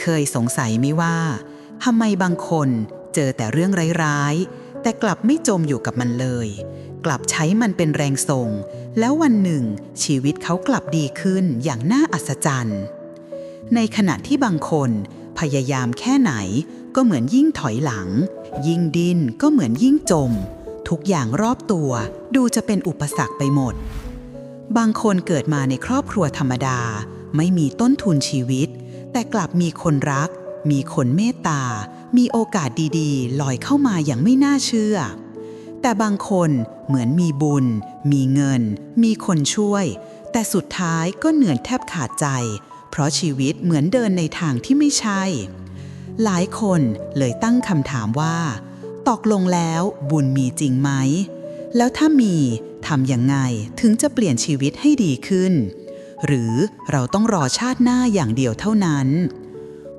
เคยสงสัยไหมว่าทำไมบางคนเจอแต่เรื่องร้ายๆ แต่กลับไม่จมอยู่กับมันเลย กลับใช้มันเป็นแรงส่ง แล้ววันหนึ่ง ชีวิตเขากลับดีขึ้นอย่างน่าอัศจรรย์ ในขณะที่บางคนพยายามแค่ไหนก็เหมือนยิ่งถอยหลัง ยิ่งดินก็เหมือนยิ่งจม ทุกอย่างรอบตัวดูจะเป็นอุปสรรคไปหมด บางคนเกิดมาในครอบครัวธรรมดา ไม่มีต้นทุนชีวิต แต่กลับมีคนรัก มีคนเมตตา มีโอกาสดีๆ ลอยเข้ามาอย่างไม่น่าเชื่อ แต่บางคนเหมือนมีบุญ มีเงิน มีคนช่วย แต่สุดท้ายก็เหนื่อยแทบขาดใจ เพราะชีวิตเหมือนเดินในทางที่ไม่ใช่ หลายคนเลยตั้งคำถามว่า ตกลงแล้วบุญมีจริงไหม แล้วถ้ามีทำยังไงถึงจะเปลี่ยนชีวิตให้ดีขึ้น หรือเราต้องรอชาติหน้าอย่างเดียวเท่านั้น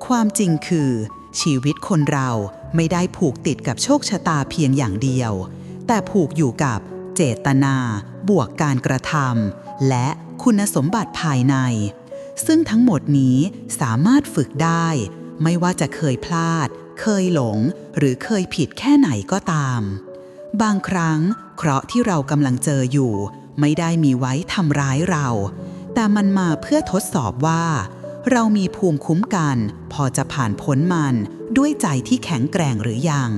ความจริงคือ ชีวิตคนเราไม่ได้ผูกติดกับโชคชะตาเพียงอย่างเดียว แต่ผูกอยู่กับเจตนา บวกการกระทำและคุณสมบัติภายใน ซึ่งทั้งหมดนี้สามารถฝึกได้ ไม่ว่าจะเคยพลาด เคยหลง หรือเคยผิดแค่ไหนก็ตาม บางครั้ง เคราะห์ที่เรากำลังเจออยู่ ไม่ได้มีไว้ทำร้ายเรา แต่มันมาเพื่อทดสอบว่า เรามีภูมิคุ้มกัน พอจะผ่านพ้นมันด้วยใจที่แข็งแกร่งหรือยัง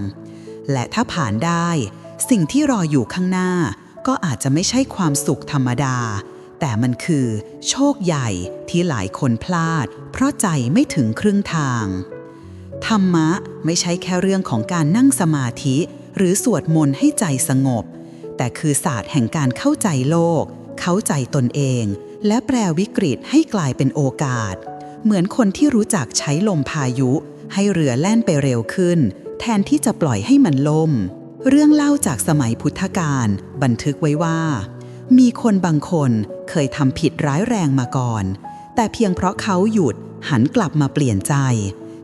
และถ้าผ่านได้ สิ่งที่รออยู่ข้างหน้า ก็อาจจะไม่ใช่ความสุขธรรมดา แต่มันคือ โชคใหญ่ที่หลายคนพลาด เพราะใจไม่ถึงครึ่งทาง ธรรมะไม่ใช่แค่เรื่องของการนั่งสมาธิ หรือสวดมนต์ให้ใจสงบ แต่คือศาสตร์แห่งการเข้าใจโลก เข้าใจตนเอง และแปลวิกฤตให้กลายเป็นโอกาส เหมือนคนที่รู้จักใช้ลมพายุ ให้เรือแล่นไปเร็วขึ้น แทนที่จะปล่อยให้มันล่ม เรื่องเล่าจากสมัยพุทธกาลบันทึกไว้ว่า มีคนบางคนเคยทำผิดร้ายแรงมาก่อน แต่เพียงเพราะเขาหยุดหันกลับมาเปลี่ยนใจ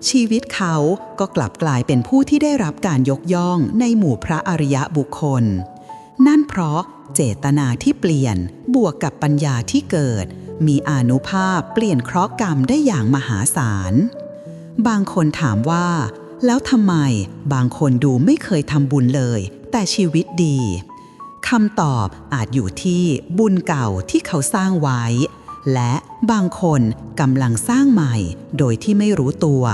ชีวิตเขาก็กลับกลายเป็นผู้ที่ได้รับการยกย่องในหมู่พระอริยะบุคคล นั่นเพราะ เจตนาที่เปลี่ยนบวกกับปัญญาที่เกิด มีอนุภาพเปลี่ยนเคราะห์กรรมได้อย่างมหาศาล บางคนถามว่า แล้วทำไมบางคนดูไม่เคยทำบุญเลย แต่ชีวิตดีคำตอบอาจอยู่ที่บุญเก่าที่เขาสร้างไว้ และบางคนกำลังสร้างใหม่ โดยที่ไม่รู้ตัว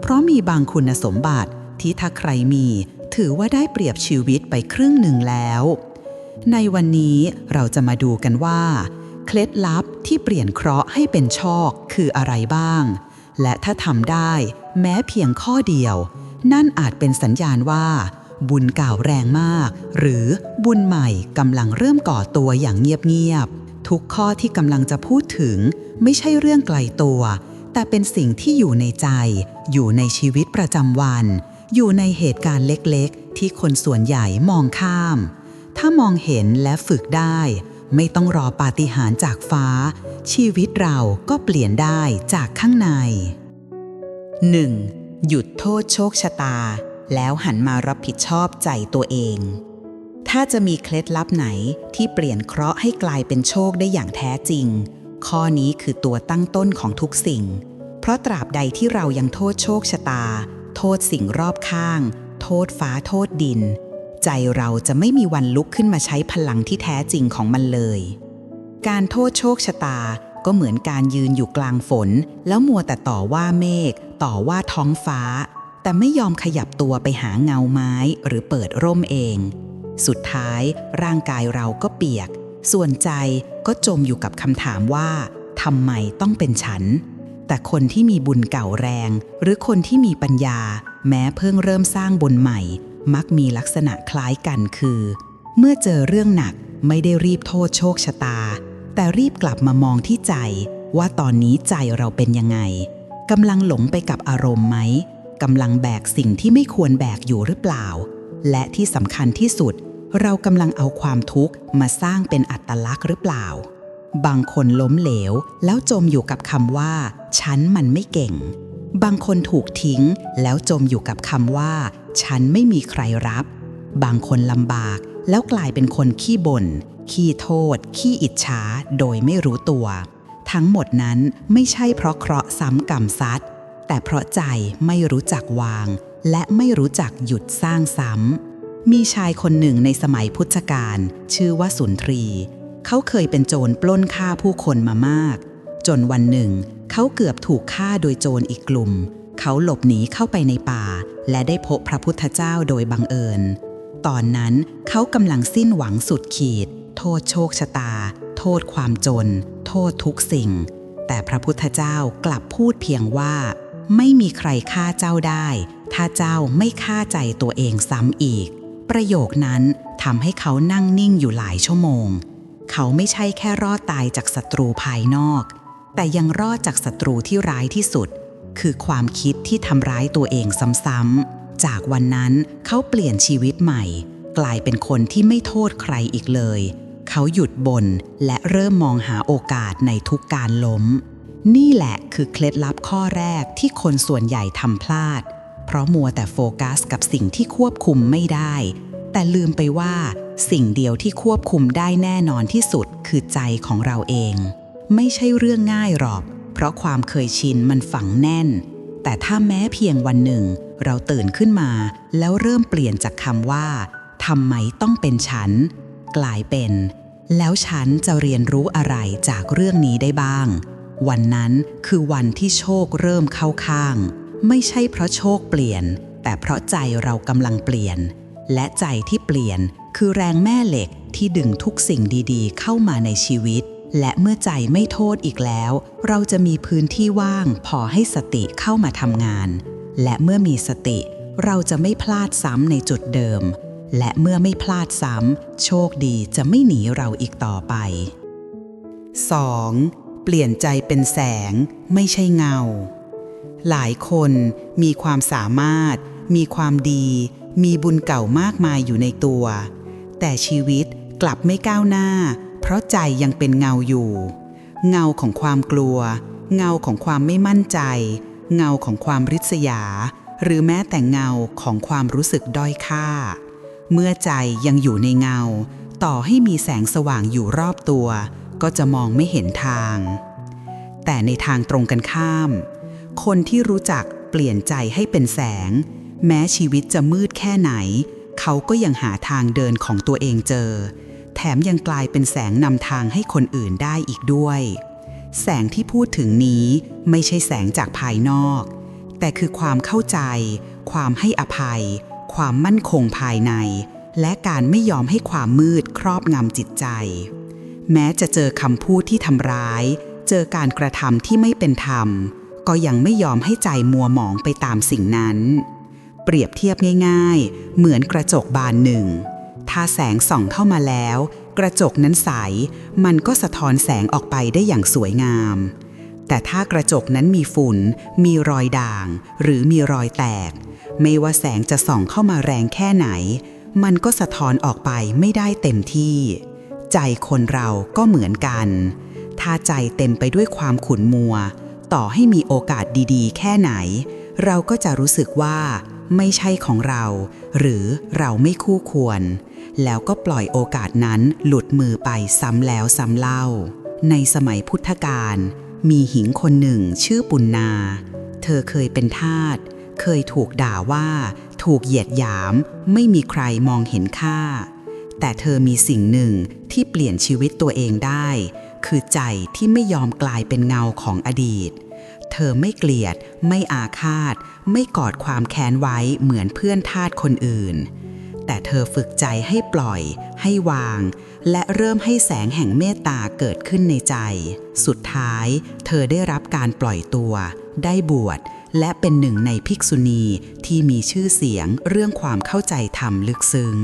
เพราะมีบางคุณสมบัติที่ถ้าใครมี ถือว่าได้เปรียบชีวิตไปครึ่งหนึ่งแล้ว ในวันนี้เราจะมาดูกันว่า เคล็ดลับที่เปลี่ยนเคราะห์ให้เป็นโชคคืออะไรบ้าง และถ้าทำได้ แม้เพียงข้อเดียว นั่นอาจเป็นสัญญาณว่า บุญเก่าแรงมาก หรือบุญใหม่กำลังเริ่มก่อตัวอย่างเงียบๆทุกข้อที่กำลังจะพูดถึง ไม่ใช่เรื่องไกลตัว แต่เป็นสิ่งที่อยู่ในใจ อยู่ในชีวิตประจำวัน อยู่ในเหตุการณ์เล็กๆ ที่คนส่วนใหญ่มองข้าม ถ้ามองเห็นและฝึกได้ ไม่ต้องรอปาฏิหาริย์จากฟ้า ชีวิตเราก็เปลี่ยนได้จากข้างใน 1. หยุดโทษโชคชะตา แล้วหันมารับผิดชอบใจตัวเอง ถ้าจะมีเคล็ดลับไหนที่เปลี่ยนเคราะห์ให้กลายเป็นโชคได้อย่างแท้จริง ข้อนี้คือตัวตั้งต้นของทุกสิ่ง เพราะตราบใดที่เรายังโทษโชคชะตา โทษสิ่งรอบข้าง โทษฟ้าโทษดิน ใจเราจะไม่มีวันลุกขึ้นมาใช้พลังที่แท้จริงของมันเลย การโทษโชคชะตาก็เหมือนการยืนอยู่กลางฝน แล้วมัวแต่ต่อว่าเมฆต่อว่าท้องฟ้า แต่ไม่ยอมขยับตัวไปหาเงาไม้หรือเปิดร่มเอง สุดท้ายร่างกายเราก็เปียก ส่วนใจก็จมอยู่กับคำถามว่าทำไมต้องเป็นฉัน แต่คนที่มีบุญเก่าแรง หรือคนที่มีปัญญา แม้เพิ่งเริ่มสร้างบุญใหม่ มักมีลักษณะคล้ายกันคือ เมื่อเจอเรื่องหนักไม่ได้รีบโทษโชคชะตา แต่รีบกลับมามองที่ใจ ว่าตอนนี้ใจเราเป็นยังไงกำลังหลงไปกับอารมณ์ไหมกำลังแบกสิ่งที่ไม่ควรแบกอยู่หรือเปล่า และที่สำคัญที่สุด เรากำลังเอาความทุกข์มาสร้างเป็นอัตลักษณ์หรือเปล่า บางคนล้มเหลวแล้วจมอยู่กับคำว่า ฉันมันไม่เก่ง บางคนถูกทิ้งแล้วจมอยู่กับคำว่า ฉันไม่มีใครรับ บางคนลำบากแล้วกลายเป็นคนขี้บ่น ขี้โทษ ขี้อิจฉาโดยไม่รู้ตัว ทั้งหมดนั้นไม่ใช่เพราะเคราะห์ซ้ำกรรมซัดแต่เพราะใจไม่รู้จักวาง และไม่รู้จักหยุดสร้างซ้ำ มีชายคนหนึ่งในสมัยพุทธกาลชื่อว่าสุนทรี เขาเคยเป็นโจรปล้นฆ่าผู้คนมามาก จนวันหนึ่ง เขาเกือบถูกฆ่าโดยโจรอีกกลุ่ม เขาหลบหนีเข้าไปในป่า และได้พบพระพุทธเจ้าโดยบังเอิญ ตอนนั้นเขากำลังสิ้นหวังสุดขีด โทษโชคชะตา โทษความจน โทษทุกสิ่ง แต่พระพุทธเจ้ากลับพูดเพียงว่า ไม่มีใครฆ่าเจ้าได้ ถ้าเจ้าไม่ฆ่าใจตัวเองซ้ำอีก ประโยคนั้นทำให้เขานั่งนิ่งอยู่หลายชั่วโมง เขาไม่ใช่แค่รอดตายจากศัตรูภายนอก แต่ยังรอดจากศัตรูที่ร้ายที่สุด คือความคิดที่ทำร้ายตัวเองซ้ำๆ จากวันนั้นเขาเปลี่ยนชีวิตใหม่ กลายเป็นคนที่ไม่โทษใครอีกเลย เขาหยุดบน่นและเริ่มมองหาโอกาสในทุกการล้ม นี่แหละคือเคล็ดลับข้อแรกที่คนส่วนใหญ่ทำพลาด เพราะมัวแต่โฟกัสกับสิ่งที่ควบคุมไม่ได้ แต่ลืมไปว่าสิ่งเดียวที่ควบคุมได้แน่นอนที่สุดคือใจของเราเอง ไม่ใช่เรื่องง่ายหรอก เพราะความเคยชินมันฝังแน่น แต่ถ้าแม้เพียงวันหนึ่ง เราตื่นขึ้นมาแล้วเริ่มเปลี่ยนจากคำว่าทำไมต้องเป็นฉัน กลายเป็น แล้วฉันจะเรียนรู้อะไรจากเรื่องนี้ได้บ้าง วันนั้นคือวันที่โชคเริ่มเข้าข้าง ไม่ใช่เพราะโชคเปลี่ยน แต่เพราะใจเรากำลังเปลี่ยน และใจที่เปลี่ยนคือแรงแม่เหล็กที่ดึงทุกสิ่งดีๆ เข้ามาในชีวิต และเมื่อใจไม่โทษอีกแล้ว เราจะมีพื้นที่ว่างพอให้สติเข้ามาทำงาน และเมื่อมีสติ เราจะไม่พลาดซ้ำในจุดเดิม และเมื่อไม่พลาดซ้ำโชคดีจะไม่หนีเราอีกต่อไป 2. เปลี่ยนใจเป็นแสง ไม่ใช่เงา หลายคนมีความสามารถ มีความดี มีบุญเก่ามากมายอยู่ในตัว แต่ชีวิตกลับไม่ก้าวหน้า เพราะใจยังเป็นเงาอยู่ เงาของความกลัว เงาของความไม่มั่นใจ เงาของความริษยา หรือแม้แต่เงาของความรู้สึกด้อยค่า เมื่อใจยังอยู่ในเงา ต่อให้มีแสงสว่างอยู่รอบตัว ก็จะมองไม่เห็นทาง แต่ในทางตรงกันข้าม คนที่รู้จักเปลี่ยนใจให้เป็นแสง แม้ชีวิตจะมืดแค่ไหน เขาก็ยังหาทางเดินของตัวเองเจอ แถมยังกลายเป็นแสงนำทางให้คนอื่นได้อีกด้วย แสงที่พูดถึงนี้ไม่ใช่แสงจากภายนอก แต่คือความเข้าใจ ความให้อภัย ความมั่นคงภายใน และการไม่ยอมให้ความมืดครอบงำจิตใจ แม้จะเจอคำพูดที่ทำร้าย เจอการกระทำที่ไม่เป็นธรรม ก็ยังไม่ยอมให้ใจมัวหมองไปตามสิ่งนั้น เปรียบเทียบง่าย ๆ เหมือนกระจกบานหนึ่ง ถ้าแสงส่องเข้ามาแล้ว กระจกนั้นใส มันก็สะท้อนแสงออกไปได้อย่างสวยงาม แต่ถ้ากระจกนั้นมีฝุ่น มีรอยด่าง หรือมีรอยแตก ไม่ว่าแสงจะส่องเข้ามาแรงแค่ไหน มันก็สะท้อนออกไปไม่ได้เต็มที่ ใจคนเราก็เหมือนกัน ถ้าใจเต็มไปด้วยความขุ่นมัว ต่อให้มีโอกาสดีๆ แค่ไหน เราก็จะรู้สึกว่าไม่ใช่ของเรา หรือเราไม่คู่ควร แล้วก็ปล่อยโอกาสนั้นหลุดมือไปซ้ำแล้วซ้ำเล่า ในสมัยพุทธกาลมีหญิงคนหนึ่งชื่อปุณนา เธอเคยเป็นทาส เคยถูกด่าว่า ถูกเหยียดหยาม ไม่มีใครมองเห็นค่า แต่เธอมีสิ่งหนึ่งที่เปลี่ยนชีวิตตัวเองได้ คือใจที่ไม่ยอมกลายเป็นเงาของอดีต เธอไม่เกลียด ไม่อาฆาต ไม่กอดความแค้นไว้เหมือนเพื่อนทาสคนอื่น แต่เธอฝึกใจให้ปล่อย ให้วาง และเริ่มให้แสงแห่งเมตตาเกิดขึ้นในใจ สุดท้าย เธอได้รับการปล่อยตัว ได้บวชและเป็นหนึ่งในภิกษุณีที่มีชื่อเสียงเรื่องความเข้าใจธรรมลึกซึ้ง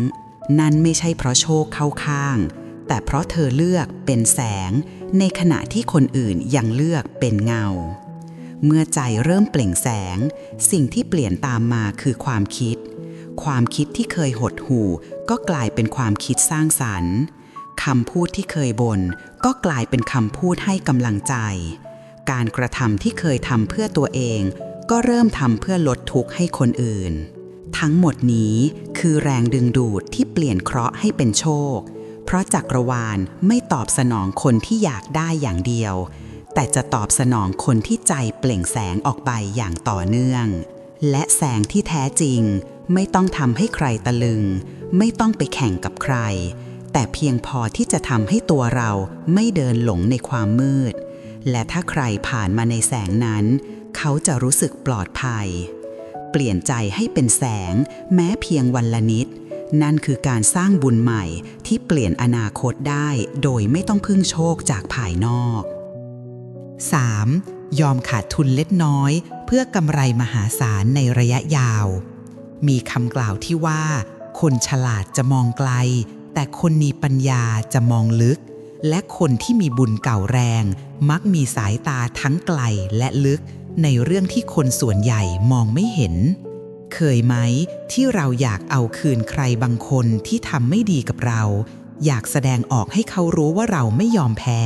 นั่นไม่ใช่เพราะโชคเข้าข้าง แต่เพราะเธอเลือกเป็นแสง ในขณะที่คนอื่นยังเลือกเป็นเงา เมื่อใจเริ่มเปล่งแสง สิ่งที่เปลี่ยนตามมาคือความคิด ความคิดที่เคยหดหู่ ก็กลายเป็นความคิดสร้างสรรค์คำพูดที่เคยบน่นก็กลายเป็นคำพูดให้กำลังใจ การกระทำที่เคยทำเพื่อตัวเอง ก็เริ่มทำเพื่อลดทุกข์ให้คนอื่น ทั้งหมดนี้คือแรงดึงดูดที่เปลี่ยนเคราะห์ให้เป็นโชค เพราะจักรวาลไม่ตอบสนองคนที่อยากได้อย่างเดียว แต่จะตอบสนองคนที่ใจเปล่งแสงออกไปอย่างต่อเนื่อง และแสงที่แท้จริง ไม่ต้องทำให้ใครตะลึง ไม่ต้องไปแข่งกับใคร แต่เพียงพอที่จะทำให้ตัวเราไม่เดินหลงในความมืด และถ้าใครผ่านมาในแสงนั้น เขาจะรู้สึกปลอดภัย เปลี่ยนใจให้เป็นแสง แม้เพียงวันละนิด นั่นคือการสร้างบุญใหม่ที่เปลี่ยนอนาคตได้ โดยไม่ต้องพึ่งโชคจากภายนอก 3. ยอมขาดทุนเล็กน้อย เพื่อกำไรมหาศาลในระยะยาว มีคำกล่าวที่ว่า คนฉลาดจะมองไกล แต่คนมีปัญญาจะมองลึก และคนที่มีบุญเก่าแรง มักมีสายตาทั้งไกลและลึก ในเรื่องที่คนส่วนใหญ่มองไม่เห็น เคยไหมที่เราอยากเอาคืนใครบางคนที่ทำไม่ดีกับเรา อยากแสดงออกให้เขารู้ว่าเราไม่ยอมแพ้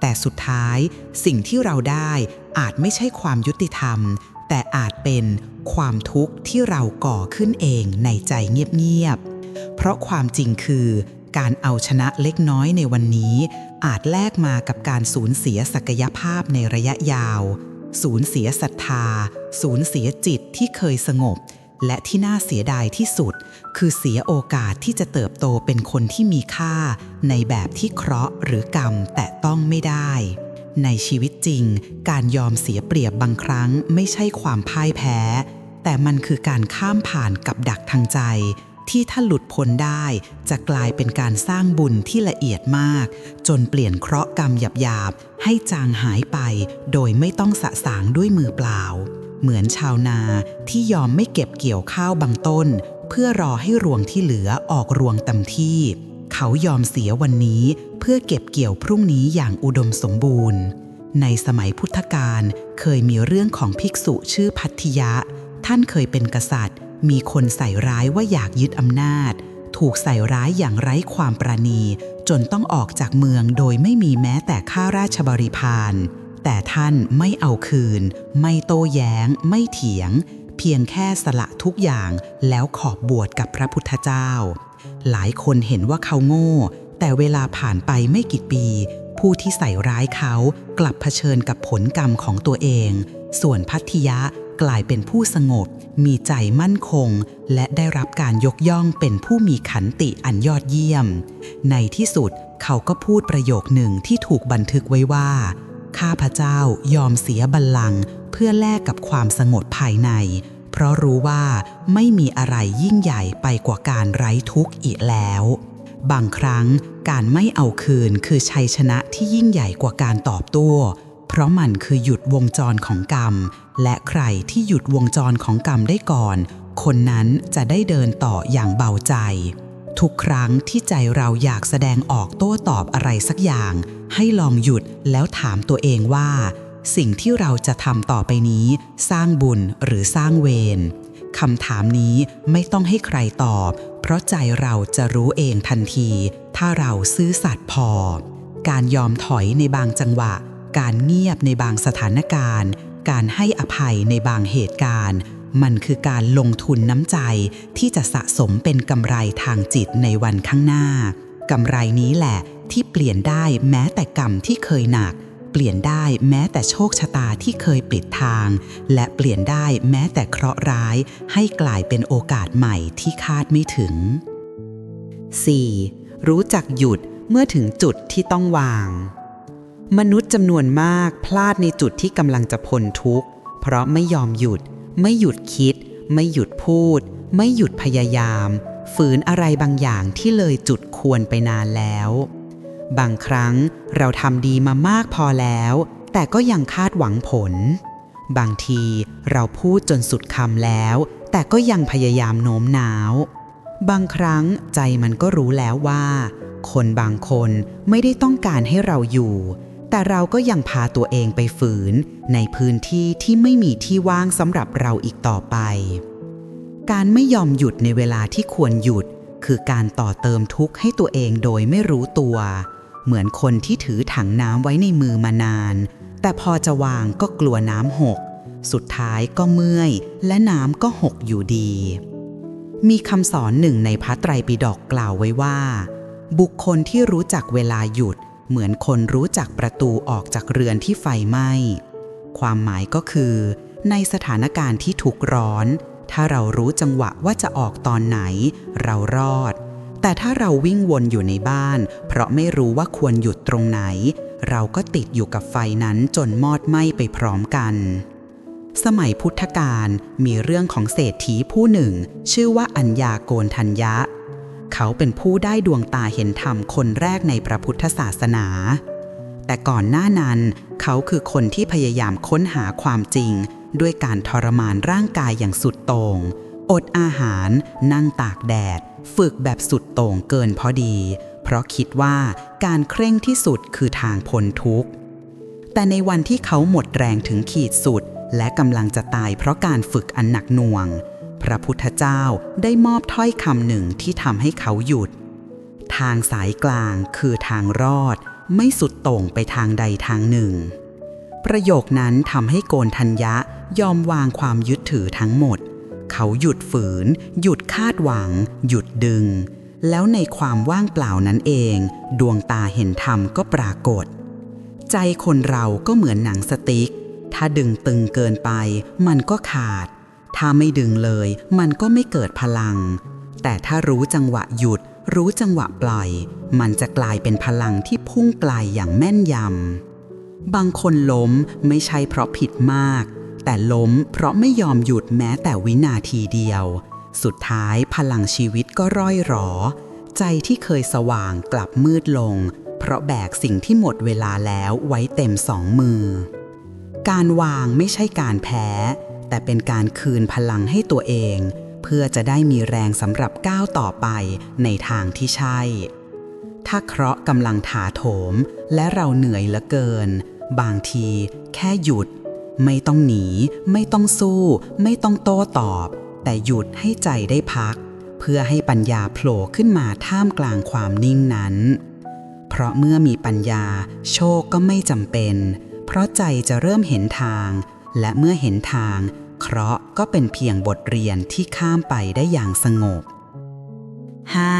แต่สุดท้ายสิ่งที่เราได้อาจไม่ใช่ความยุติธรรม แต่อาจเป็นความทุกข์ที่เราก่อขึ้นเองในใจเงียบๆ เพราะความจริงคือการเอาชนะเล็กน้อยในวันนี้ อาจแลกมากับการสูญเสียศักยภาพในระยะยาว สูญเสียศรัทธา สูญเสียจิตที่เคยสงบ และที่น่าเสียดายที่สุด คือเสียโอกาสที่จะเติบโตเป็นคนที่มีค่า ในแบบที่เคราะห์หรือกรรมแต่ต้องไม่ได้ ในชีวิตจริง การยอมเสียเปรียบบางครั้งไม่ใช่ความพ่ายแพ้ แต่มันคือการข้ามผ่านกับดักทางใจ ที่ถ้าหลุดพ้นได้ จะกลายเป็นการสร้างบุญที่ละเอียดมาก จนเปลี่ยนเคราะห์กรรมหยาบๆ ให้จางหายไป โดยไม่ต้องสะสางด้วยมือเปล่า เหมือนชาวนาที่ยอมไม่เก็บเกี่ยวข้าวบางต้น เพื่อรอให้รวงที่เหลือออกรวงเต็มที่เขายอมเสียวันนี้ พื่อเก็บเกี่ยวพรุ่งนี้อย่างอุดมสมบูรณ์ ในสมัยพุทธกาลเคยมีเรื่องของภิกษุชื่อพัทธิยะ ท่านเคยเป็นกษัตริย์ มีคนใส่ร้ายว่าอยากยึดอำนาจ ถูกใส่ร้ายอย่างไร้ความปราณีจนต้องออกจากเมืองโดยไม่มีแม้แต่ข้าราชบริพารแต่ท่านไม่เอาคืน ไม่โต้แย้ง ไม่เถียง เพียงแค่สละทุกอย่างแล้วขอบบวชกับพระพุทธเจ้า หลายคนเห็นว่าเขาโง่ แต่เวลาผ่านไปไม่กี่ปี ผู้ที่ใส่ร้ายเขากลับเผชิญกับผลกรรมของตัวเอง ส่วนพัทยะกลายเป็นผู้สงบ มีใจมั่นคง และได้รับการยกย่องเป็นผู้มีขันติอันยอดเยี่ยม ในที่สุดเขาก็พูดประโยคหนึ่งที่ถูกบันทึกไว้ว่า ข้าพเจ้ายอมเสียบัลลังก์เพื่อแลกกับความสงบภายใน เพราะรู้ว่าไม่มีอะไรยิ่งใหญ่ไปกว่าการไร้ทุกข์อีกแล้ว บางครั้งการไม่เอาคืนคือชัยชนะที่ยิ่งใหญ่กว่าการตอบโต้เพราะมันคือหยุดวงจรของกรรม และใครที่หยุดวงจรของกรรมได้ก่อน คนนั้นจะได้เดินต่ออย่างเบาใจ ทุกครั้งที่ใจเราอยากแสดงออกโต้ตอบอะไรสักอย่าง ให้ลองหยุดแล้วถามตัวเองว่า สิ่งที่เราจะทำต่อไปนี้ สร้างบุญหรือสร้างเวร คำถามนี้ไม่ต้องให้ใครตอบ เพราะใจเราจะรู้เองทันที ถ้าเราซื่อสัตย์พอ การยอมถอยในบางจังหวะ การเงียบในบางสถานการณ์ การให้อภัยในบางเหตุการณ์ มันคือการลงทุนน้ำใจที่จะสะสมเป็นกำไรทางจิตในวันข้างหน้ากำไรนี้แหละที่เปลี่ยนได้แม้แต่กรรมที่เคยหนัก ปลี่ยนได้แม้แต่โชคชะตาที่เคยปิดทาง และเปลี่ยนได้แม้แต่เคราะห์ร้ายให้กลายเป็นโอกาสใหม่ที่คาดไม่ถึง 4. รู้จักหยุดเมื่อถึงจุดที่ต้องวาง มนุษย์จำนวนมากพลาดในจุดที่กำลังจะพ้นทุกข์ เพราะไม่ยอมหยุด ไม่หยุดคิด ไม่หยุดพูด ไม่หยุดพยายาม ฝืนอะไรบางอย่างที่เลยจุดควรไปนานแล้ว บางครั้งเราทำดีมามากพอแล้ว แต่ก็ยังคาดหวังผล บางทีเราพูดจนสุดคำแล้ว แต่ก็ยังพยายามโน้มน้าว บางครั้งใจมันก็รู้แล้วว่า คนบางคนไม่ได้ต้องการให้เราอยู่ แต่เราก็ยังพาตัวเองไปฝืน ในพื้นที่ที่ไม่มีที่ว่างสำหรับเราอีกต่อไป การไม่ยอมหยุดในเวลาที่ควรหยุดคือการต่อเติมทุกข์ให้ตัวเองโดยไม่รู้ตัว เหมือนคนที่ถือถังน้ำไว้ในมือมานาน แต่พอจะวางก็กลัวน้ำหก สุดท้ายก็เมื่อย และน้ำก็หกอยู่ดี มีคำสอนหนึ่งในพระไตรปิฎกกล่าวไว้ว่า บุคคลที่รู้จักเวลาหยุด เหมือนคนรู้จักประตูออกจากเรือนที่ไฟไหม้ความหมายก็คือ ในสถานการณ์ที่ถูกร้อน ถ้าเรารู้จังหวะว่าจะออกตอนไหน เรารอด แต่ถ้าเราวิ่งวนอยู่ในบ้าน เพราะไม่รู้ว่าควรหยุดตรงไหน เราก็ติดอยู่กับไฟนั้นจนมอดไหม้ไปพร้อมกัน สมัยพุทธกาลมีเรื่องของเศรษฐีผู้หนึ่ง ชื่อว่าอัญญาโกนทัญญะ เขาเป็นผู้ได้ดวงตาเห็นธรรมคนแรกในพระพุทธศาสนา แต่ก่อนหน้านั้น เขาคือคนที่พยายามค้นหาความจริง ด้วยการทรมานร่างกายอย่างสุดโต่ง อดอาหาร นั่งตากแดด ฝึกแบบสุดโต่งเกินพอดี เพราะคิดว่าการเคร่งที่สุดคือทางพ้นทุกข์ แต่ในวันที่เขาหมดแรงถึงขีดสุด และกำลังจะตายเพราะการฝึกอันหนักหน่วง พระพุทธเจ้าได้มอบถ้อยคำหนึ่งที่ทำให้เขาหยุด ทางสายกลางคือทางรอด ไม่สุดโต่งไปทางใดทางหนึ่ง ประโยคนั้นทำให้โกนทัญญะยอมวางความยึดถือทั้งหมด เขาหยุดฝืน หยุดคาดหวัง หยุดดึง แล้วในความว่างเปล่านั้นเอง ดวงตาเห็นธรรมก็ปรากฏ ใจคนเราก็เหมือนหนังสติ๊ก ถ้าดึงตึงเกินไป มันก็ขาด ถ้าไม่ดึงเลย มันก็ไม่เกิดพลัง แต่ถ้ารู้จังหวะหยุด รู้จังหวะปล่อย มันจะกลายเป็นพลังที่พุ่งไกลอย่างแม่นยำบางคนล้มไม่ใช่เพราะผิดมาก แต่ล้มเพราะไม่ยอมหยุดแม้แต่วินาทีเดียว สุดท้ายพลังชีวิตก็ร่อยหรอ ใจที่เคยสว่างกลับมืดลง เพราะแบกสิ่งที่หมดเวลาแล้วไว้เต็มสองมือ การวางไม่ใช่การแพ้ แต่เป็นการคืนพลังให้ตัวเอง เพื่อจะได้มีแรงสำหรับก้าวต่อไปในทางที่ใช่ ถ้าเคราะห์กำลังถาโถม และเราเหนื่อยเหลือเกิน บางทีแค่หยุด ไม่ต้องหนี ไม่ต้องสู้ ไม่ต้องโต้ตอบ แต่หยุดให้ใจได้พัก เพื่อให้ปัญญาโผล่ขึ้นมาท่ามกลางความนิ่งนั้น เพราะเมื่อมีปัญญา โชคก็ไม่จำเป็น เพราะใจจะเริ่มเห็นทาง และเมื่อเห็นทาง เคราะห์ก็เป็นเพียงบทเรียนที่ข้ามไปได้อย่างสงบ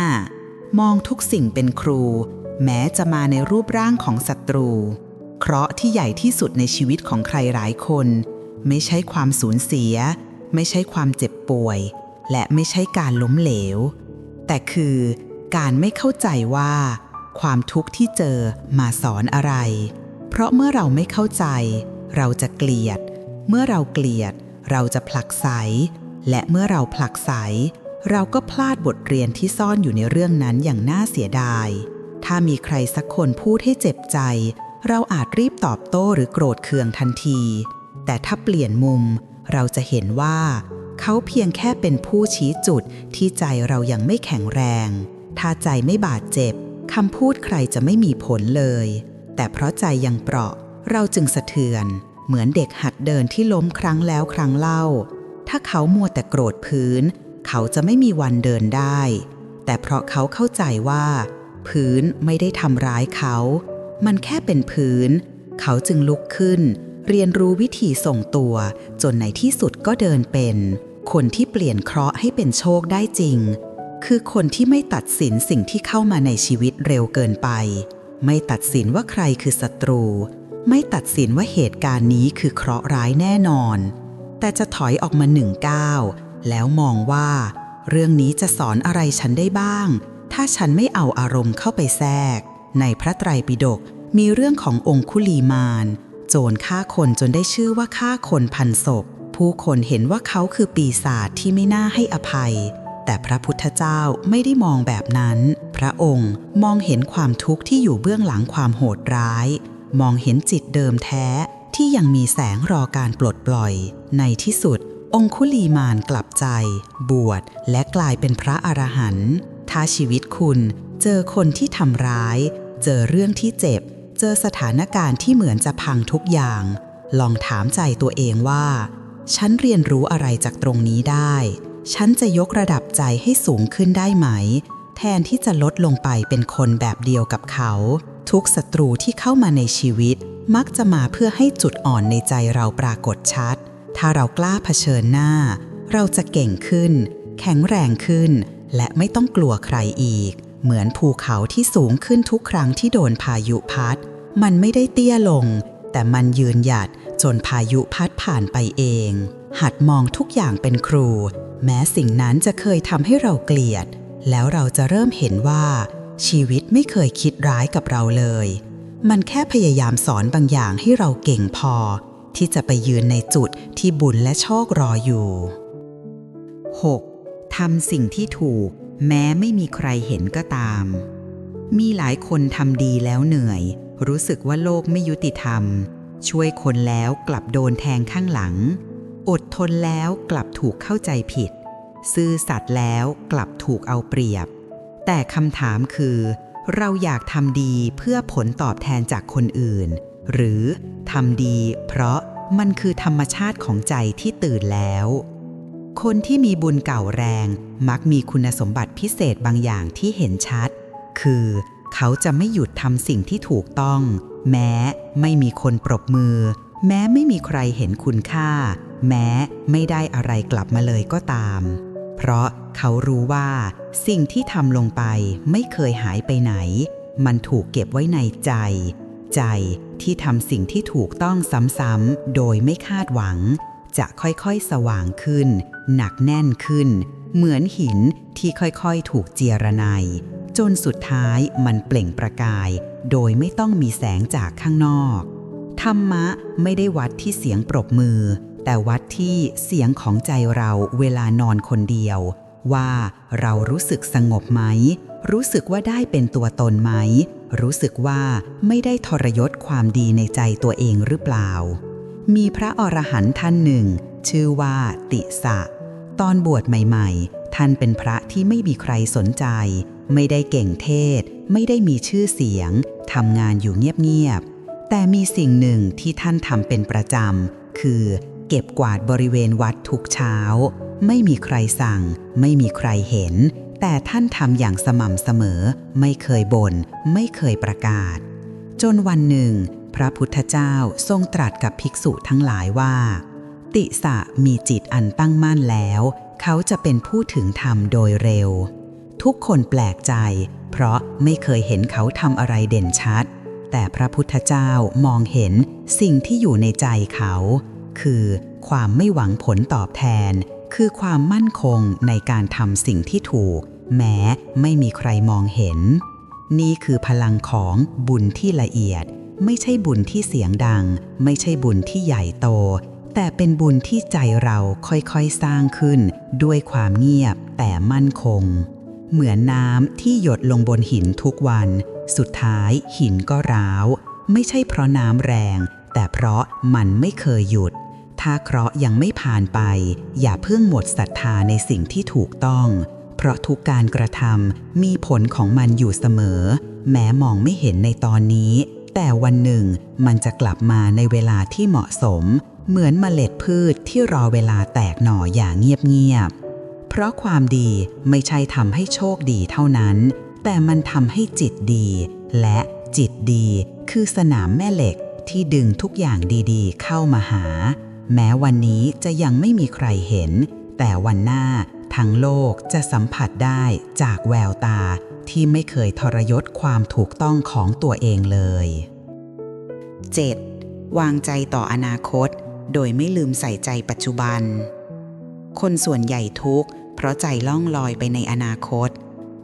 5. มองทุกสิ่งเป็นครู แม้จะมาในรูปร่างของศัตรู เคราะห์ที่ใหญ่ที่สุดในชีวิตของใครหลายคน ไม่ใช่ความสูญเสีย ไม่ใช่ความเจ็บป่วย และไม่ใช่การล้มเหลว แต่คือการไม่เข้าใจว่า ความทุกข์ที่เจอมาสอนอะไร เพราะเมื่อเราไม่เข้าใจ เราจะเกลียด เมื่อเราเกลียด เราจะผลักไส และเมื่อเราผลักไส เราก็พลาดบทเรียนที่ซ่อนอยู่ในเรื่องนั้นอย่างน่าเสียดาย ถ้ามีใครสักคนพูดให้เจ็บใจ เราอาจรีบตอบโต้หรือโกรธเคืองทันที แต่ถ้าเปลี่ยนมุม เราจะเห็นว่า เขาเพียงแค่เป็นผู้ชี้จุดที่ใจเรายังไม่แข็งแรง ถ้าใจไม่บาดเจ็บคำพูดใครจะไม่มีผลเลย แต่เพราะใจยังเปราะ เราจึงสะเทือน เหมือนเด็กหัดเดินที่ล้มครั้งแล้วครั้งเล่า ถ้าเขามัวแต่โกรธพื้น เขาจะไม่มีวันเดินได้ แต่เพราะเขาเข้าใจว่า พื้นไม่ได้ทำร้ายเขา มันแค่เป็นพื้น เขาจึงลุกขึ้น เรียนรู้วิธีส่งตัว จนในที่สุดก็เดินเป็น คนที่เปลี่ยนเคราะห์ให้เป็นโชคได้จริง คือคนที่ไม่ตัดสินสิ่งที่เข้ามาในชีวิตเร็วเกินไป ไม่ตัดสินว่าใครคือศัตรู ไม่ตัดสินว่าเหตุการณ์นี้คือเคราะห์ร้ายแน่นอน แต่จะถอยออกมาหนึ่งก้าวแล้วมองว่า เรื่องนี้จะสอนอะไรฉันได้บ้าง ถ้าฉันไม่เอาอารมณ์เข้าไปแทรก ในพระไตรปิฎกมีเรื่องขององคุลีมาน โจรฆ่าคนจนได้ชื่อว่าฆ่าคนพันศพ ผู้คนเห็นว่าเขาคือปีศาจที่ไม่น่าให้อภัย แต่พระพุทธเจ้าไม่ได้มองแบบนั้น พระองค์มองเห็นความทุกข์ที่อยู่เบื้องหลังความโหดร้าย มองเห็นจิตเดิมแท้ที่ยังมีแสงรอการปลดปล่อย ในที่สุด องคุลีมานกลับใจ บวชและกลายเป็นพระอรหันต์ถ้าชีวิตคุณเจอคนที่ทำร้าย เจอเรื่องที่เจ็บ เจอสถานการณ์ที่เหมือนจะพังทุกอย่าง ลองถามใจตัวเองว่า ฉันเรียนรู้อะไรจากตรงนี้ได้ ฉันจะยกระดับใจให้สูงขึ้นได้ไหม แทนที่จะลดลงไปเป็นคนแบบเดียวกับเขา ทุกศัตรูที่เข้ามาในชีวิต มักจะมาเพื่อให้จุดอ่อนในใจเราปรากฏชัด ถ้าเรากล้าเผชิญหน้า เราจะเก่งขึ้น แข็งแรงขึ้น และไม่ต้องกลัวใครอีก เหมือนภูเขาที่สูงขึ้นทุกครั้งที่โดนพายุพัด มันไม่ได้เตี้ยลง แต่มันยืนหยัดจนพายุพัดผ่านไปเอง หัดมองทุกอย่างเป็นครู แม้สิ่งนั้นจะเคยทำให้เราเกลียด แล้วเราจะเริ่มเห็นว่า ชีวิตไม่เคยคิดร้ายกับเราเลย มันแค่พยายามสอนบางอย่างให้เราเก่งพอ ที่จะไปยืนในจุดที่บุญและโชครออยู่ 6. ทำสิ่งที่ถูก แม้ไม่มีใครเห็นก็ตาม มีหลายคนทำดีแล้วเหนื่อย รู้สึกว่าโลกไม่ยุติธรรม ช่วยคนแล้วกลับโดนแทงข้างหลัง อดทนแล้วกลับถูกเข้าใจผิด ซื่อสัตย์แล้วกลับถูกเอาเปรียบ แต่คำถามคือ เราอยากทำดีเพื่อผลตอบแทนจากคนอื่น หรือทำดีเพราะมันคือธรรมชาติของใจที่ตื่นแล้ว คนที่มีบุญเก่าแรง มักมีคุณสมบัติพิเศษบางอย่างที่เห็นชัด คือ เขาจะไม่หยุดทำสิ่งที่ถูกต้อง แม้ไม่มีคนปรบมือ แม้ไม่มีใครเห็นคุณค่า แม้ไม่ได้อะไรกลับมาเลยก็ตาม เพราะเขารู้ว่า สิ่งที่ทำลงไปไม่เคยหายไปไหน มันถูกเก็บไว้ในใจ ใจที่ทำสิ่งที่ถูกต้องซ้ำๆโดยไม่คาดหวัง จะค่อยๆสว่างขึ้น หนักแน่นขึ้น เหมือนหินที่ค่อยๆถูกเจียระไนจนสุดท้ายมันเปล่งประกาย โดยไม่ต้องมีแสงจากข้างนอก ธรรมะไม่ได้วัดที่เสียงปรบมือ แต่วัดที่เสียงของใจเราเวลานอนคนเดียว ว่าเรารู้สึกสงบไหม รู้สึกว่าได้เป็นตัวตนไหม รู้สึกว่าไม่ได้ทรยศความดีในใจตัวเองหรือเปล่า มีพระอรหันต์ท่านหนึ่ง ชื่อว่าติสะ ตอนบวชใหม่ๆ ท่านเป็นพระที่ไม่มีใครสนใจ ไม่ได้เก่งเทศ ไม่ได้มีชื่อเสียงทำงานอยู่เงียบๆ แต่มีสิ่งหนึ่งที่ท่านทำเป็นประจำ คือเก็บกวาดบริเวณวัดทุกเช้า ไม่มีใครสั่ง ไม่มีใครเห็น แต่ท่านทำอย่างสม่ำเสมอ ไม่เคยบน่นไม่เคยประกาศ จนวันหนึ่ง พระพุทธเจ้าทรงตรัสกับภิกษุทั้งหลายว่า ติสะมีจิตอันตั้งมั่นแล้ว เขาจะเป็นผู้ถึงธรรมโดยเร็ว ทุกคนแปลกใจ เพราะไม่เคยเห็นเขาทำอะไรเด่นชัด แต่พระพุทธเจ้ามองเห็นสิ่งที่อยู่ในใจเขา คือความไม่หวังผลตอบแทน คือความมั่นคงในการทำสิ่งที่ถูก แม้ไม่มีใครมองเห็น นี่คือพลังของบุญที่ละเอียด ไม่ใช่บุญที่เสียงดัง ไม่ใช่บุญที่ใหญ่โต แต่เป็นบุญที่ใจเราค่อยๆสร้างขึ้น ด้วยความเงียบแต่มั่นคง เหมือนน้ำที่หยดลงบนหินทุกวัน สุดท้ายหินก็ร้าว ไม่ใช่เพราะน้ำแรง แต่เพราะมันไม่เคยหยุด ถ้าเคราะห์ยังไม่ผ่านไป อย่าเพิ่งหมดศรัทธาในสิ่งที่ถูกต้องเพราะทุกการกระทำมีผลของมันอยู่เสมอ แม้มองไม่เห็นในตอนนี้ แต่วันหนึ่งมันจะกลับมาในเวลาที่เหมาะสม เหมือนเมล็ดพืชที่รอเวลาแตกหน่ออย่างเงียบๆ เพราะความดีไม่ใช่ทำให้โชคดีเท่านั้น แต่มันทำให้จิตดี และจิตดีคือสนามแม่เหล็กที่ดึงทุกอย่างดีๆ เข้ามาหา แม้วันนี้จะยังไม่มีใครเห็น แต่วันหน้าทั้งโลกจะสัมผัสได้จากแววตา ที่ไม่เคยทรยศความถูกต้องของตัวเองเลย 7. วางใจต่ออนาคต โดยไม่ลืมใส่ใจปัจจุบัน คนส่วนใหญ่ทุกข์ เพราะใจล่องลอยไปในอนาคต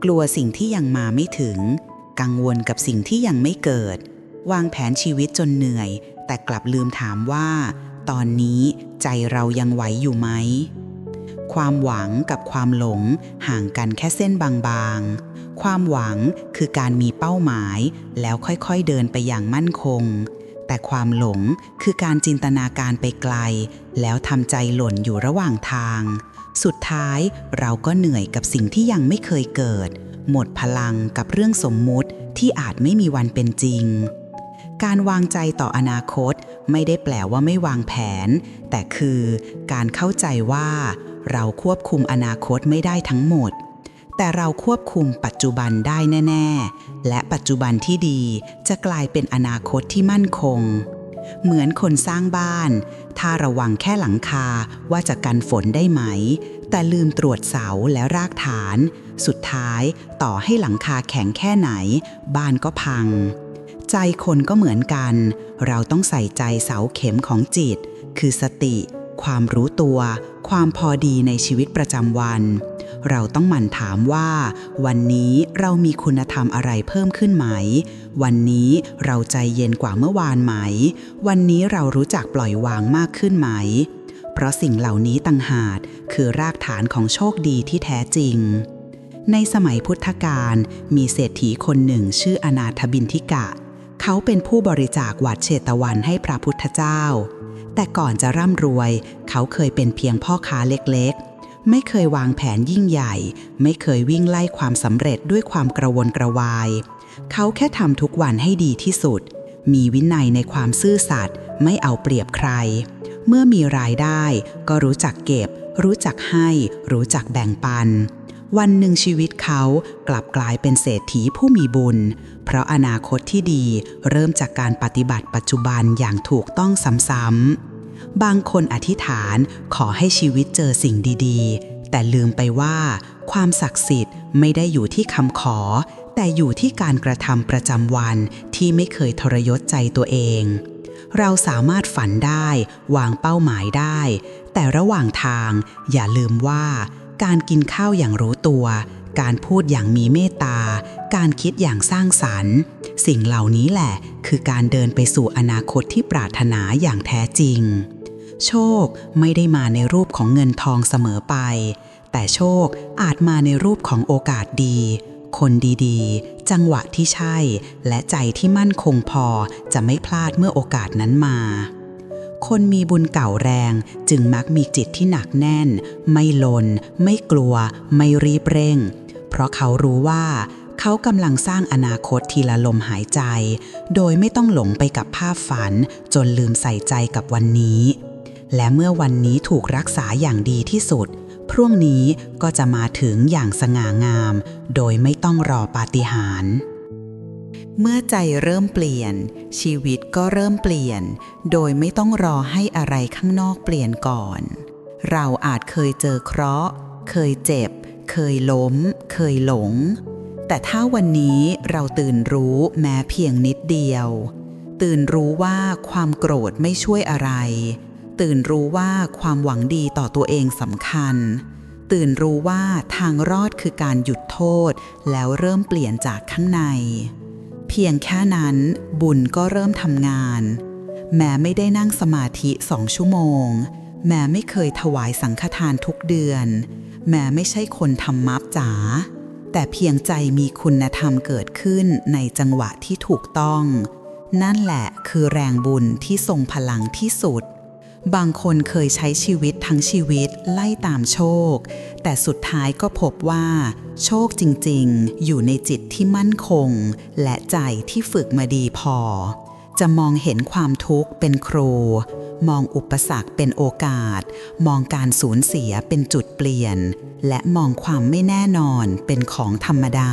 กลัวสิ่งที่ยังมาไม่ถึง กังวลกับสิ่งที่ยังไม่เกิด วางแผนชีวิตจนเหนื่อย แต่กลับลืมถามว่า ตอนนี้ใจเรายังไหวอยู่ไหมความหวังกับความหลงห่างกันแค่เส้นบางๆ ความหวังคือการมีเป้าหมาย แล้วค่อยๆเดินไปอย่างมั่นคง แต่ความหลงคือการจินตนาการไปไกล แล้วทำใจหล่นอยู่ระหว่างทาง สุดท้ายเราก็เหนื่อยกับสิ่งที่ยังไม่เคยเกิด หมดพลังกับเรื่องสมมุติที่อาจไม่มีวันเป็นจริง การวางใจต่ออนาคตไม่ได้แปลว่าไม่วางแผน แต่คือการเข้าใจว่าเราควบคุมอนาคตไม่ได้ทั้งหมด แต่เราควบคุมปัจจุบันได้แน่ ๆ และปัจจุบันที่ดีจะกลายเป็นอนาคตที่มั่นคง เหมือนคนสร้างบ้าน ถ้าระวังแค่หลังคาว่าจะกันฝนได้ไหม แต่ลืมตรวจเสาและรากฐาน สุดท้ายต่อให้หลังคาแข็งแค่ไหน บ้านก็พัง ใจคนก็เหมือนกัน เราต้องใส่ใจเสาเข็มของจิต คือสติ ความรู้ตัว ความพอดีในชีวิตประจำวัน เราต้องหมั่นถามว่า วันนี้เรามีคุณธรรมอะไรเพิ่มขึ้นไหม วันนี้เราใจเย็นกว่าเมื่อวานไหม วันนี้เรารู้จักปล่อยวางมากขึ้นไหม เพราะสิ่งเหล่านี้ต่างหากคือรากฐานของโชคดีที่แท้จริง ในสมัยพุทธกาลมีเศรษฐีคนหนึ่งชื่ออนาถบินทิกะ เขาเป็นผู้บริจาควัดเชตวันให้พระพุทธเจ้าแต่ก่อนจะร่ำรวย เขาเคยเป็นเพียงพ่อค้าเล็กๆ ไม่เคยวางแผนยิ่งใหญ่ ไม่เคยวิ่งไล่ความสำเร็จด้วยความกระวนกระวาย เขาแค่ทำทุกวันให้ดีที่สุด มีวินัยในความซื่อสัตย์ไม่เอาเปรียบใคร เมื่อมีรายได้ก็รู้จักเก็บ รู้จักให้ รู้จักแบ่งปัน วันหนึ่งชีวิตเขากลับกลายเป็นเศรษฐีผู้มีบุญ เพราะอนาคตที่ดีเริ่มจากการปฏิบัติปัจจุบันอย่างถูกต้องซ้ำๆ บางคนอธิษฐานขอให้ชีวิตเจอสิ่งดีๆ แต่ลืมไปว่าความศักดิ์สิทธิ์ไม่ได้อยู่ที่คำขอ แต่อยู่ที่การกระทำประจำวันที่ไม่เคยทรยศใจตัวเอง เราสามารถฝันได้ วางเป้าหมายได้ แต่ระหว่างทางอย่าลืมว่า การกินข้าวอย่างรู้ตัว การพูดอย่างมีเมตตา การคิดอย่างสร้างสรรค์ สิ่งเหล่านี้แหละคือการเดินไปสู่อนาคตที่ปรารถนาอย่างแท้จริง โชคไม่ได้มาในรูปของเงินทองเสมอไป แต่โชคอาจมาในรูปของโอกาสดี คนดีๆ จังหวะที่ใช่ และใจที่มั่นคงพอจะไม่พลาดเมื่อโอกาสนั้นมา คนมีบุญเก่าแรงจึงมักมีจิตที่หนักแน่น ไม่ลน ไม่กลัว ไม่รีบเร่ง เพราะเขารู้ว่าเขากำลังสร้างอนาคตทีละลมหายใจ โดยไม่ต้องหลงไปกับภาพฝัน จนลืมใส่ใจกับวันนี้ และเมื่อวันนี้ถูกรักษาอย่างดีที่สุด พรุ่งนี้ก็จะมาถึงอย่างสง่างาม โดยไม่ต้องรอปาฏิหาริย์เมื่อใจเริ่มเปลี่ยน ชีวิตก็เริ่มเปลี่ยน โดยไม่ต้องรอให้อะไรข้างนอกเปลี่ยนก่อน เราอาจเคยเจอเคราะห์ เคยเจ็บ เคยล้ม เคยหลง แต่ถ้าวันนี้เราตื่นรู้แม้เพียงนิดเดียว ตื่นรู้ว่าความโกรธไม่ช่วยอะไร ตื่นรู้ว่าความหวังดีต่อตัวเองสำคัญ ตื่นรู้ว่าทางรอดคือการหยุดโทษ แล้วเริ่มเปลี่ยนจากข้างใน เพียงแค่นั้นบุญก็เริ่มทำงาน แม้ไม่ได้นั่งสมาธิสองชั่วโมง แม้ไม่เคยถวายสังฆทานทุกเดือน แม้ไม่ใช่คนทำมับจ๋าแต่เพียงใจมีคุณธรรมเกิดขึ้นในจังหวะที่ถูกต้อง นั่นแหละคือแรงบุญที่ทรงพลังที่สุด บางคนเคยใช้ชีวิตทั้งชีวิตไล่ตามโชค แต่สุดท้ายก็พบว่า โชคจริงๆ อยู่ในจิตที่มั่นคง และใจที่ฝึกมาดีพอ จะมองเห็นความทุกข์เป็นครู มองอุปสรรคเป็นโอกาส มองการสูญเสียเป็นจุดเปลี่ยน และมองความไม่แน่นอนเป็นของธรรมดา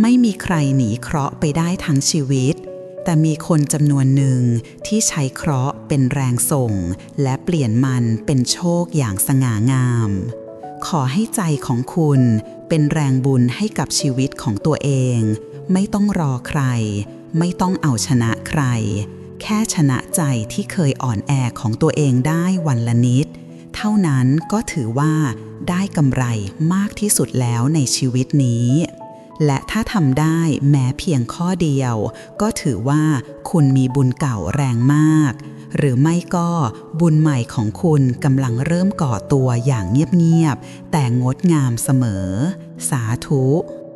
ไม่มีใครหนีเคราะห์ไปได้ทั้งชีวิต แต่มีคนจำนวนหนึ่งที่ใช้เคราะห์เป็นแรงส่ง และเปลี่ยนมันเป็นโชคอย่างสง่างาม ขอให้ใจของคุณเป็นแรงบุญให้กับชีวิตของตัวเอง ไม่ต้องรอใคร ไม่ต้องเอาชนะใคร แค่ชนะใจที่เคยอ่อนแอของตัวเองได้วันละนิด เท่านั้นก็ถือว่าได้กำไรมากที่สุดแล้วในชีวิตนี้ และถ้าทำได้แม้เพียงข้อเดียว ก็ถือว่าคุณมีบุญเก่าแรงมาก หรือไม่ก็บุญใหม่ของคุณกำลังเริ่มก่อตัวอย่างเงียบๆแต่งดงามเสมอ สาธุ